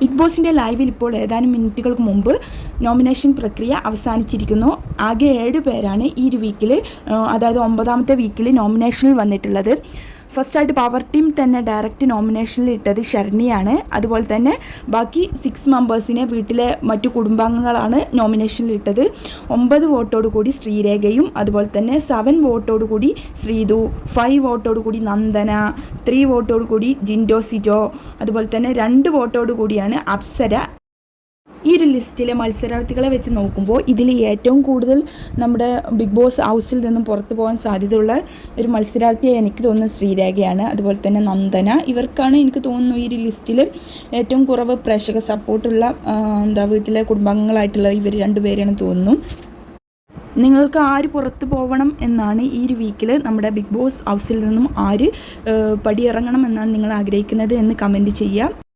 Big ബോസിന്റെ ലൈവിൽ ഇപ്പോൾ ഏതാനും മിനിറ്റുകൾക്ക് മുമ്പ് നോമിനേഷൻ പ്രക്രിയ അവസാനിച്ചിരിക്കുന്നു. ആകെ ഏഴ് പേരാണ് ഈ ഒരു വീക്കിൽ അതായത് ഒമ്പതാമത്തെ വീക്കിൽ നോമിനേഷനിൽ വന്നിട്ടുള്ളത്. ഫസ്റ്റായിട്ട് പവർ ടീം തന്നെ ഡയറക്റ്റ് നോമിനേഷനിൽ ഇട്ടത് ശരണിയാണ് അതുപോലെ തന്നെ ബാക്കി സിക്സ് മെമ്പേഴ്സിനെ വീട്ടിലെ മറ്റു കുടുംബാംഗങ്ങളാണ് നോമിനേഷനിൽ ഇട്ടത്. ഒമ്പത് വോട്ടോട് കൂടി ശ്രീരേഖയും അതുപോലെ തന്നെ സെവൻ കൂടി ശ്രീതു ഫൈവ് വോട്ടോട് കൂടി നന്ദന ത്രീ വോട്ടോട് കൂടി ജിൻഡോ സിജോ അതുപോലെ തന്നെ രണ്ട് കൂടിയാണ് അപ്സര ഈ ഒരു ലിസ്റ്റിലെ മത്സരാർത്ഥികളെ വെച്ച് നോക്കുമ്പോൾ ഇതിൽ ഏറ്റവും കൂടുതൽ നമ്മുടെ ബിഗ് ബോസ് ഹൗസിൽ നിന്നും പുറത്തു പോകാൻ സാധ്യതയുള്ള ഒരു മത്സരാർത്ഥിയായി എനിക്ക് തോന്നുന്നത് ശ്രീരേഖയാണ്. അതുപോലെ തന്നെ നന്ദന. ഇവർക്കാണ് എനിക്ക് തോന്നുന്നു ഈ ഒരു ലിസ്റ്റിൽ ഏറ്റവും കുറവ് പ്രേക്ഷക സപ്പോർട്ടുള്ള എന്താ വീട്ടിലെ കുടുംബാംഗങ്ങളായിട്ടുള്ള ഇവർ രണ്ടുപേരാണ് തോന്നുന്നു. നിങ്ങൾക്ക് ആര് പുറത്ത് പോകണം എന്നാണ് ഈ ഒരു വീക്കിൽ നമ്മുടെ ബിഗ് ബോസ് ഹൗസിൽ നിന്നും ആര് പടിയിറങ്ങണം എന്നാണ് നിങ്ങൾ ആഗ്രഹിക്കുന്നത് എന്ന് കമന്റ് ചെയ്യുക.